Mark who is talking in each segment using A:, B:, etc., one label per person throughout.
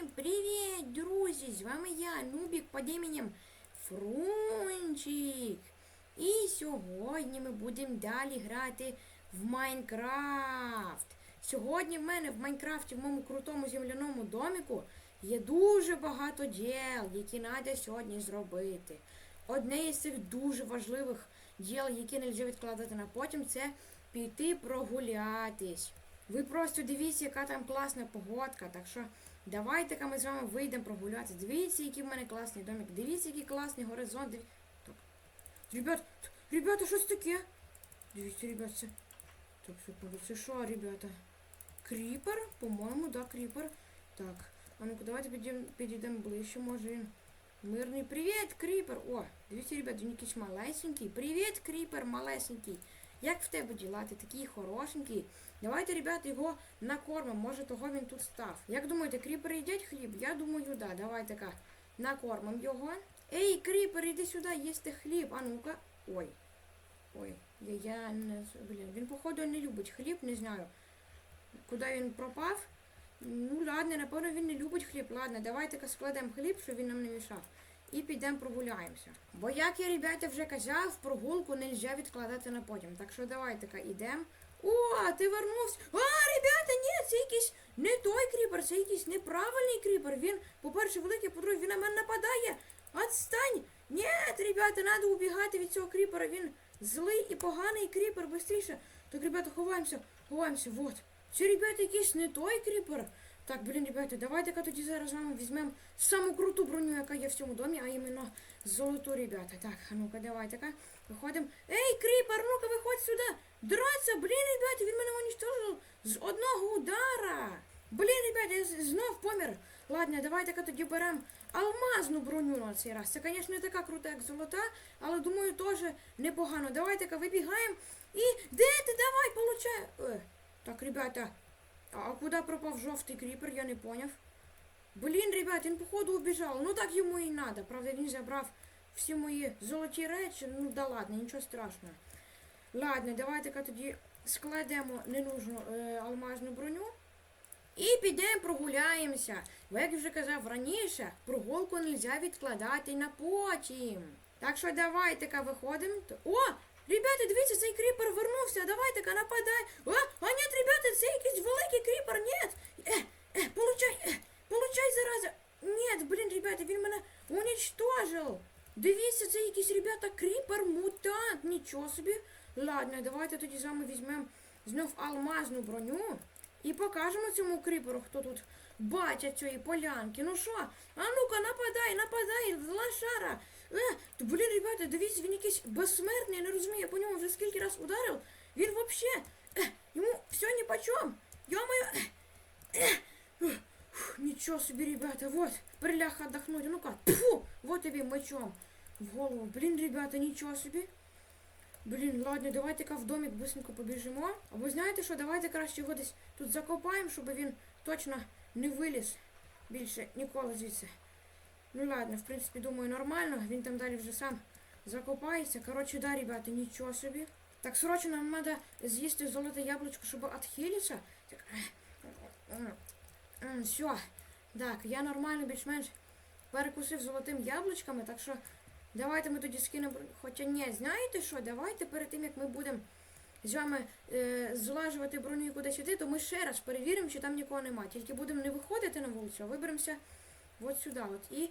A: Всім привіт, друзі! З вами я, Нубік під іменем Фрунчик. І сьогодні ми будемо далі грати в Майнкрафт. Сьогодні в мене в Майнкрафті, в моєму крутому земляному доміку, є дуже багато діл, які треба сьогодні зробити. Одне із цих дуже важливих діл, які не можна відкладати на потім, це піти прогулятись. Ви просто дивіться, яка там класна погодка. Так що давайте-ка ми з вами вийдемо прогулятися. Дивіться, який в мене класний домик. Дивіться, який класний горизонт. Диві... Так. Ребят, ребята, що це таке? Дивіться, ребят, це. Так, секунду, це що, ребята? Кріпер? По-моєму, да, кріпер. Так. А ну-ка, давайте підійдемо ближче, може він. Мирний привіт, кріпер! О, дивіться, ребят, він якийсь малесенький. Привіт, кріпер, малесенький. Як в тебе діла? Ти такий хорошенький. Давайте, ребята, його накормимо. Може, того він тут став. Як думаєте, кріпери їдять хліб? Я думаю, да. Давайте ка накормимо його. Ей, кріпер, іди сюди, їсти хліб. А ну-ка. Ой. Ой, я, я не. Блін, він, походу, не любить хліб, не знаю. Куди він пропав? Ну, ладно, напевно, він не любить хліб. Ладно, давайте-ка складемо хліб, щоб він нам не мішав. І підемо прогуляємося. Бо як я, ребята, вже казав, прогулку не можна відкладати на потім. Так що давайте-ка йдемо. О, ти вернувся. А, ребята, ні, це якийсь не той кріпер, це якийсь неправильний кріпер. Він, по-перше, великий, по-друге, він на мене нападає. Отстань! Ні, ребята, треба убігати від цього кріпера. Він злий і поганий кріпер, быстріше. Так, ребята, ховаємося, ховаємося, вот. Це, ребята, якийсь не той кріпер. Так, блін, ребята, давайте-ка тоді зараз з вами візьмемо саму круту броню, яка є в цьому домі, а іменно золоту, ребята. Так, а ну-ка, давайте-ка. Виходимо. Ей, кріпер, ну-ка, виходь сюди. Драться, блін, ребята, він мене уничтожив з одного удара. Блін, ребята, я знов помер. Ладно, давайте-ка тоді беремо алмазну броню на цей раз. Це, звісно, не така крута, як золота, але думаю, теж непогано. Давайте-ка вибігаємо. І де ти? Давай, получай. Е, так, ребята, а куди пропав жовтий кріпер, я не поняв. Блін, ребят, він походу убіжав. Ну так йому і надо. Правда, він забрав всі мої золоті речі. Ну да ладно, нічого страшного. Ладно, давайте-ка тоді складемо ненужну е, алмазну броню. І підемо прогуляємося. Бо як я вже казав раніше, прогулку не можна відкладати на потім. Так що давайте-ка виходимо. О! Ребята, дивіться, цей кріпер вернувся. Давайте-ка нападай. О, а нет, ребята, це якийсь великий кріпер. нет. Е, е, получай, е, получай, зараза. Нет, блін, ребята, він мене уничтожив. Дивіться, це якийсь, ребята, кріпер, мутант. Нічого собі. Ладно, давайте тоді з вами візьмемо знов алмазну броню. І покажемо цьому кріперу, хто тут батя цієї полянки. Ну що? А ну-ка, нападай, нападай, лошара. Е, блін, ребята, дивіться, він якийсь безсмертний, я не розумію, я по ньому вже скільки раз ударив. Він вообще, е, йому все ні по чому. Йо-моє. Е, е, Нічого собі, ребята, вот, приляг отдохнуть. Ну-ка, фу, вот тобі мечом в голову. Блін, ребята, нічого собі. Блін, ладно, давайте-ка в домик быстренько побіжимо. А ви знаєте що, давайте краще його десь тут закопаємо, щоб він точно не виліз більше ніколи звідси. Ну ладно, в принципі, думаю, нормально. Він там далі вже сам закопається. Коротше, да, ребята, нічого собі. Так, срочно нам треба з'їсти золоте яблучко, щоб відхилитися. Так. Все. Так, я нормально більш-менш перекусив золотим яблучками, так що давайте ми тоді скинемо. Хоча ні, знаєте що? Давайте перед тим як ми будемо з вами е, злажувати броню і кудись іти, то ми ще раз перевіримо, чи там нікого нема. Тільки будемо не виходити на вулицю, а виберемося от сюди. От. І.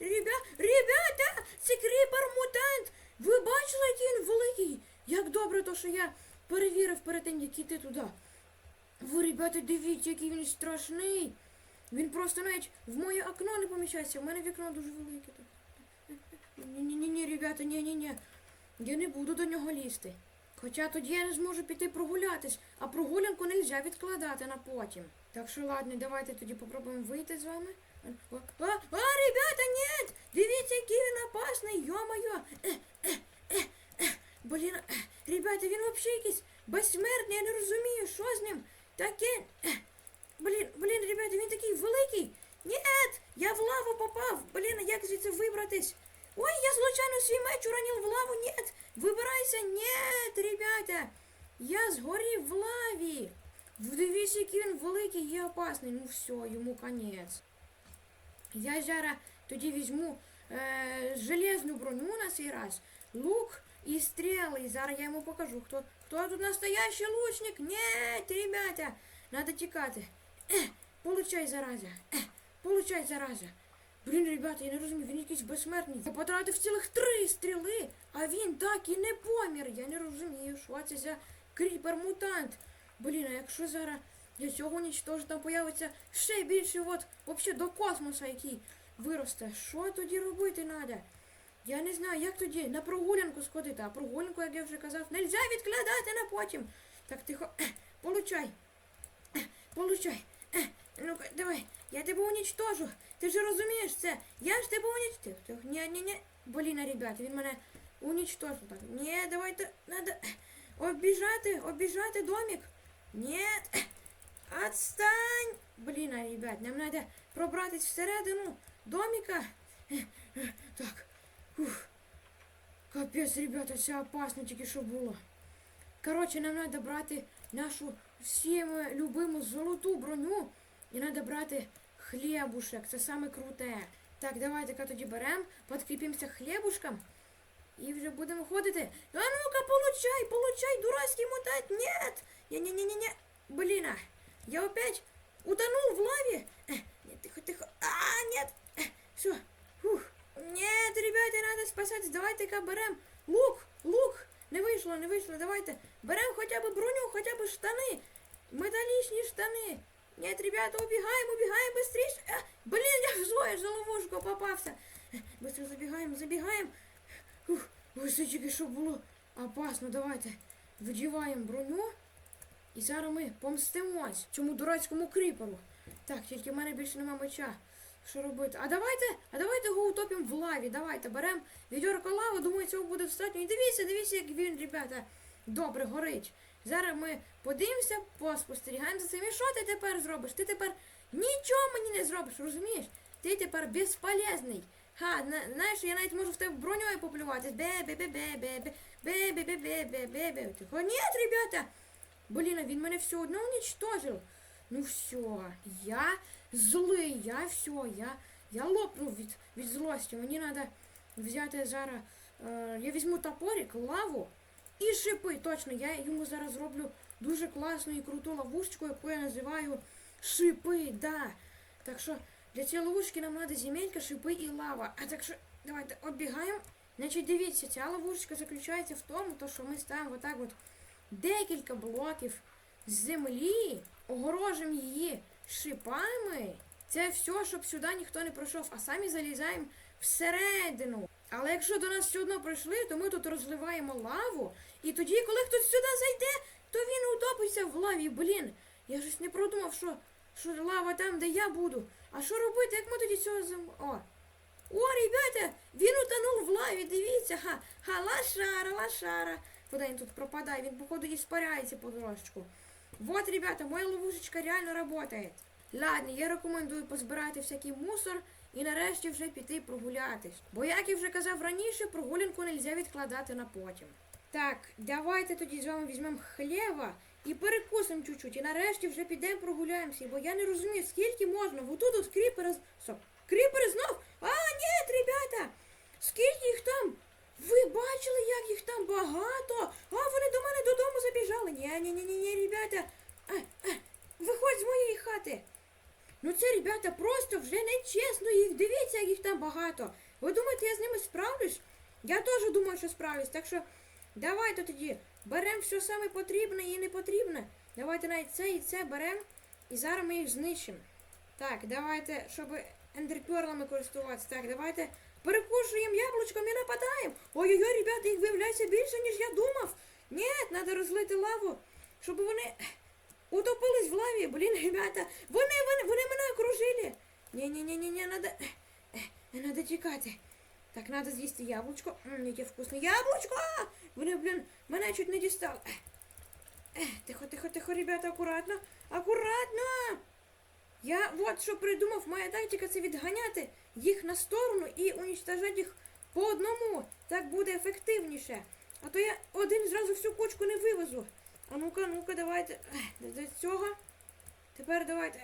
A: Ребя... Ребята! Це кріпер мутант! Ви бачили, який він великий? Як добре, то що я перевірив перед тим, як іти туди. Ви, ребята, дивіться, який він страшний. Він просто навіть в моє окно не поміщається. У мене вікно дуже велике. Ні-ні-ні, ребята, ні-ні-ні. Я не буду до нього лізти. Хоча тоді я не зможу піти прогулятись, а прогулянку не можна відкладати на потім. Так що ладно, давайте тоді попробуємо вийти з вами. А, а, а ребята, ні! Дивіться, який він опасний, йо-моє! Е, е, е. Блін, ребята, він взагалі якийсь безсмертний, я не розумію, що з ним таке. Блін, блін, ребята, він такий великий. Ні, я в лаву попав. Блін, як звідси вибратись? Ой, я случайно свій меч уронив в лаву. Нет, вибирайся. Нет, ребята. Я згорів в лаві. Дивіться, який він великий і опасний. Ну все, йому конець. Я зараз тоді візьму е, железну броню на цей раз, лук і стріли. І зараз я йому покажу, хто, хто тут настоящий лучник. Нет, ребята, надо тікати. Е, получай, зараза. Е, получай, зараза. Блін, ребята, я не розумію, він якийсь безсмертний. Я потратив цілих три стріли, а він так і не помір. Я не розумію, що це за кріпер-мутант. Блін, а якщо зараз для цього нічтожу, там появиться ще більше, от, взагалі до космоса, який виросте. Що тоді робити треба? Я не знаю, як тоді на прогулянку сходити, а прогулянку, як я вже казав, нельзя відкладати на потім. Так, тихо, получай. Получай. Е, Ну-ка, давай, я тебе уничтожу. Ти ж розумієш це? Я ж тебе уничтожу. Тихо, ні, ні, ні. Блін, ребята, він мене уничтожив. Так, ні, давайте, надо обіжати, обіжати домик. Ні, отстань. Блін, ребят, нам надо пробратись всередину домика. Е, е, Так, ух. Капець, ребята, це опасно тільки що було. Коротше, нам треба брати нашу всім любиму золоту броню. І треба брати хлібушек. Це саме круте. Так, давайте тоді беремо, підкріпимося хлібушком. І вже будемо ходити. А ну-ка, получай, получай, дурацкий мутант. Нет! Не-не-не-не-не. Блин, я опять утонул в лаве. Нет, тихо, тихо. А, нет. Все. Фух. Нет, ребята, надо спасать. Давайте-ка берем лук, лук. Не вийшло, не вийшло. Давайте. Берем хоча б броню, хоча б штани. Металічні штани. Нет, ребята, убегаем, убегаем быстрее. А, блин, я в свою же ловушку попався. Э, Быстро забігаємо, забігаємо. Ух, ось це тільки що було опасно. Давайте вдіваємо броню. І зараз ми помстимось цьому дурацькому кріперу. Так, тільки в мене більше нема меча. Що робити? А давайте, а давайте його утопимо в лаві. Давайте беремо відьорко лави, думаю, цього буде достатньо. І дивіться, дивіться, як він, ребята, добре горить. Зараз ми подивимося, поспостерігаємо за цим. І що ти тепер зробиш? Ти тепер нічого мені не зробиш, розумієш? Ти тепер безполезний. Ха, знаєш, я навіть можу в тебе броньою поплюватись. Бе-бе-бе-бе-бе-бе, бе-бе-бе-бе-бе-бе. Тихо, ні, ребята! Блін, він мене все одно уничтожив. Ну все, я злий, я все, я, я лопнув від, від злості. Мені треба взяти зараз. Е, я візьму топорик, лаву і шипи. Точно, я йому зараз зроблю дуже класну і круту ловушечку, яку я називаю шипи, да. Так що для цієї ловушки нам треба земелька, шипи і лава. А так що давайте оббігаємо. Значить, дивіться, ця ловушечка заключається в тому, то, що ми ставимо отак от декілька блоків землі, огорожимо її шипами. Це все, щоб сюди ніхто не пройшов, а самі залізаємо всередину. Але якщо до нас все одно прийшли, то ми тут розливаємо лаву, і тоді, коли хтось сюди зайде, то він утопиться в лаві. Блін, я щось не продумав, що, що лава там, де я буду. А що робити, як ми тоді цього зам... О! О, ребята, він утонув в лаві, дивіться, ха, ха, лашара, лашара. Куди він тут пропадає? Він, походу, іспаряється по дорожку. Вот, ребята, моя ловушечка реально работает. Ладно, я рекомендую позбирати всякий мусор і нарешті вже піти прогулятись. Бо, як я вже казав раніше, прогулянку нельзя відкладати на потім. Так, давайте тоді з вами візьмемо хліба і перекусимо чуть-чуть. І нарешті вже підемо прогуляємося, бо я не розумію, скільки можна. Вот тут от кріпери... Кріпери знов? А, ні, ребята! Скільки їх там? Ви бачили, як їх там багато? А вони до мене додому забіжали. Ні, ні, ні, ні, ні, ребята. А, а, виходь з моєї хати. Ну це, ребята, просто вже нечесно їх. Дивіться, як їх там багато. Ви думаєте, я з ними справлюсь? Я теж думаю, що справлюсь. Так що давайте тоді беремо все саме потрібне і непотрібне. Давайте навіть це і це беремо. І зараз ми їх знищимо. Так, давайте, щоб ендерперлами користуватися. Так, давайте перекушуємо яблучком і нападаємо. Ой-ой-ой, ребята, їх виявляється більше, ніж я думав. Ні, треба розлити лаву, щоб вони утопились в лаві. Блін, ребята, вони, вони, вони мене окружили. Ні-ні-ні-ні, надо, надо тікати. Так, надо з'їсти яблучко. М, яке вкусне яблучко! Вони, блін, мене чуть не дістали. Тихо, тихо, тихо, ребята, акуратно. Акуратно! Я от що придумав, моя тактика це відганяти їх на сторону і уничтожати їх по одному. Так буде ефективніше. А то я один зразу всю кучку не вивезу. А ну-ка, ну-ка, давайте. До цього. Тепер давайте.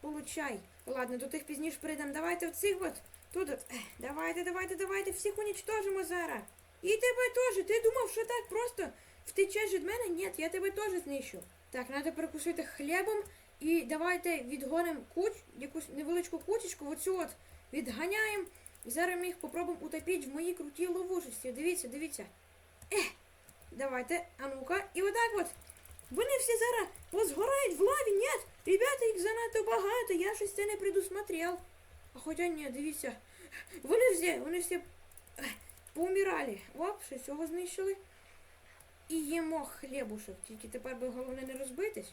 A: Получай. Ладно, до тих пізніше прийдемо. Давайте в от. Тут от. Давайте, давайте, давайте, всіх унічтожимо зараз. І тебе теж. Ти думав, що так просто втечеш від мене? Ні, я тебе теж знищу. Так, треба перекусити хлібом. І давайте відгонимо куч, якусь невеличку кучечку, оцю от відганяємо. І зараз ми їх попробуємо утопити в моїй крутій ловушечці. Дивіться, дивіться. Ех, давайте, а ну-ка. І отак от. Вони всі зараз позгорають в лаві. Ні, ребята, їх занадто багато, я щось це не предусмотрел. А хоча ні, дивіться. Вони всі, вони всі ех, поумирали. Оп, ще цього знищили. І їмо хлібушок. Тільки тепер би головне не розбитись.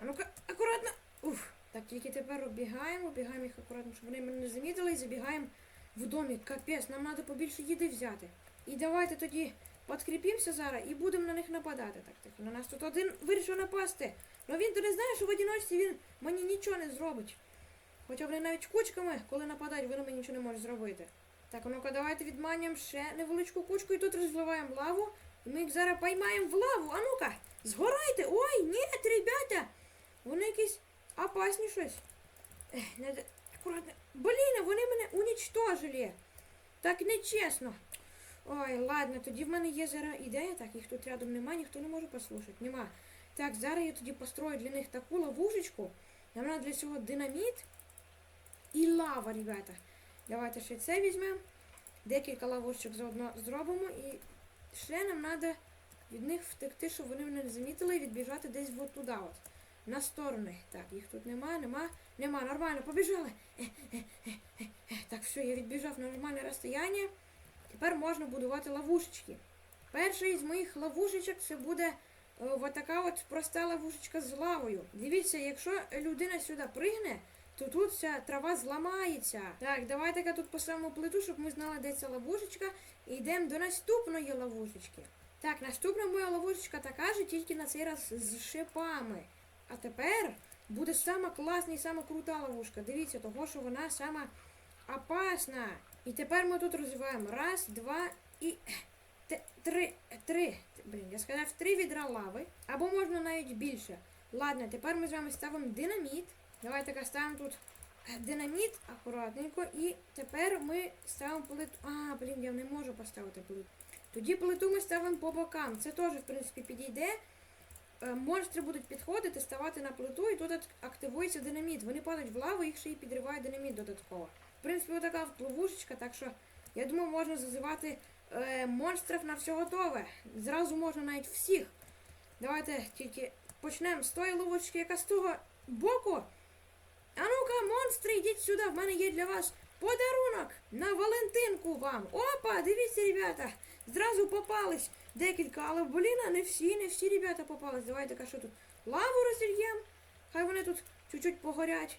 A: А ну-ка, акуратно. Уф. Так, тільки тепер обігаємо, обігаємо їх акуратно, щоб вони мене не замітили і забігаємо в домі. Капець, нам треба побільше їди взяти. І давайте тоді підкріпімося зараз і будемо на них нападати. Так, так, на нас тут один вирішив напасти. Ну він то не знає, що в одиночці він мені нічого не зробить. Хоча вони навіть кучками, коли нападають, вони мені нічого не можуть зробити. Так, ну-ка, давайте відманюємо ще невеличку кучку і тут розливаємо лаву. І ми їх зараз поймаємо в лаву. А ну-ка, згорайте! Ой, ні, ребята! Вони якісь опасні щось. Ех, надо акуратно. Блін, вони мене унічтожили. Так нечесно. Ой, ладно, тоді в мене є зараз ідея. Так, їх тут рядом нема, ніхто не може послухати. Нема. Так, зараз я тоді построю для них таку ловушечку. Нам треба для цього динаміт і лава, ребята. Давайте ще це візьмемо. Декілька ловушечок заодно зробимо. І ще нам треба від них втекти, щоб вони мене не замітили і відбіжати десь от туди от. На сторони. Так, їх тут нема, нема, нема. Нормально, побіжали. Так, все, я відбіжав на нормальне розстояння. Тепер можна будувати ловушечки. Перша із моїх ловушечок це буде от така от проста ловушечка з лавою. Дивіться, якщо людина сюди пригне, то тут вся трава зламається. Так, давайте-ка тут поставимо плиту, щоб ми знали, де ця ловушечка. І йдемо до наступної ловушечки. Так, наступна моя ловушечка така ж, тільки на цей раз з шипами. А тепер буде сама класна і сама крута ловушка. Дивіться, того, що вона сама опасна. І тепер ми тут розвиваємо раз, два і три. Три. Блін, я сказав три відра лави. Або можна навіть більше. Ладно, тепер ми з вами ставимо динаміт. Давайте ставимо тут е, динаміт акуратненько. І тепер ми ставимо плиту. А, блін, я не можу поставити плиту. Тоді плиту ми ставимо по бокам. Це теж, в принципі, підійде. Е, Монстри будуть підходити, ставати на плиту, і тут активується динаміт. Вони падають в лаву, їх ще й підриває динаміт додатково. В принципі, отака от ловушечка, так що я думаю, можна зазивати е, монстрів на все готове. Зразу можна навіть всіх. Давайте тільки почнемо з тої ловушечки, яка з того боку. А ну-ка, монстри, йдіть сюди, в мене є для вас подарунок на Валентинку вам. Опа, дивіться, ребята, зразу попались декілька, але блін, не всі, не всі ребята попались. Давайте-ка що тут? Лаву розільємо. Хай вони тут чуть-чуть погорять.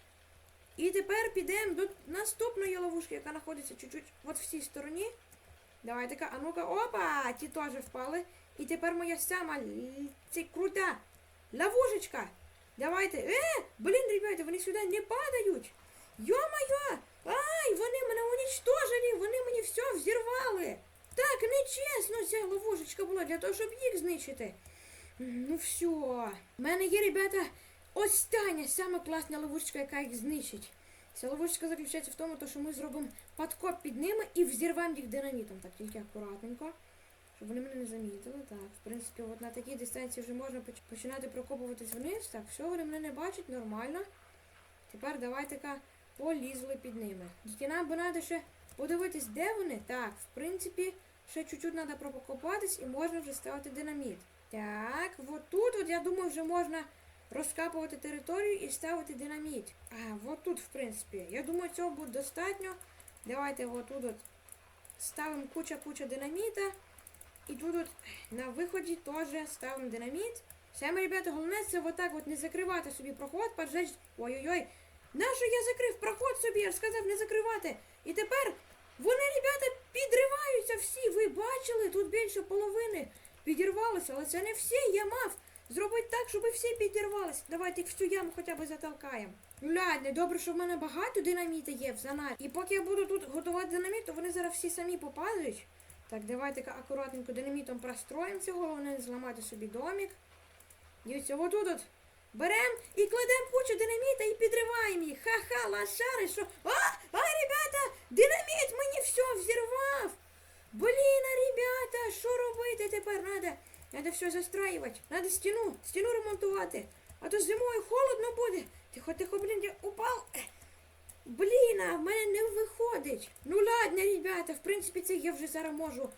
A: І тепер підемо до наступної ловушки, яка знаходиться чуть-чуть от в цій стороні. Давайте-ка, а ну-ка, опа! Ті теж впали. І тепер моя сама ця крута ловушечка. Давайте. Е, блін, ребята, вони сюди не падають. Йо-моє! Ай, вони мене унічтожили, вони мені все взірвали. Так, нечесно ця ловушечка була для того, щоб їх знищити. Ну все. У мене є, ребята, остання, сама класна ловушечка, яка їх знищить. Ця ловушечка заключається в тому, що ми зробимо подкоп під ними і взірвемо їх динамітом. Так, тільки акуратненько, щоб вони мене не замітили. Так, в принципі, от на такій дистанції вже можна починати прокопуватись вниз. Так, все, вони мене не бачать, нормально. Тепер давайте-ка полізли під ними. Тільки нам би треба ще подивитись, де вони. Так, в принципі, ще чуть-чуть треба прокопатись і можна вже ставити динаміт. Так, от тут, от, я думаю, вже можна розкапувати територію і ставити динаміт. А, от тут, в принципі. Я думаю, цього буде достатньо. Давайте отут от ставимо куча-куча динаміта. І тут от на виході теж ставимо динаміт. Саме, ребята, головне це отак от не закривати собі проход, поджечь. Ой-ой-ой. Нащо я закрив проход собі? Я ж сказав не закривати. І тепер вони, ребята, підриваються всі. Ви бачили? Тут більше половини підірвалося, але це не всі. Я мав зробити так, щоб всі підірвалися. Давайте всю яму хоча б затолкаємо. Ладно, добре, що в мене багато динаміта є в занадті. І поки я буду тут готувати динаміт, то вони зараз всі самі попадають. Так, давайте-ка акуратненько динамітом простроїмося, головне не зламати собі домик. Дивіться, отут от беремо і кладемо кучу динаміта і підриваємо їх. Ха-ха, лошари, що. А, а, ребята, динаміт мені все взірвав. Блін, а ребята, що робити тепер? Надо, надо все застраювати. Надо стіну, стіну ремонтувати. А то зимою холодно буде. Тихо, тихо, блін, я упав. Блін, а в мене не виходить. Ну ладно, ребята, в принципі, це я вже зараз можу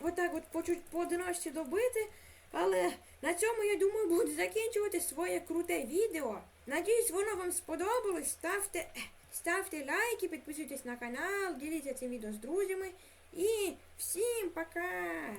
A: отак от по поодиночці добити. Але на цьому, я думаю, буду закінчувати своє круте відео. Надіюсь, воно вам сподобалось. Ставте, ставте лайки, підписуйтесь на канал, діліться цим відео з друзями. І всім пока!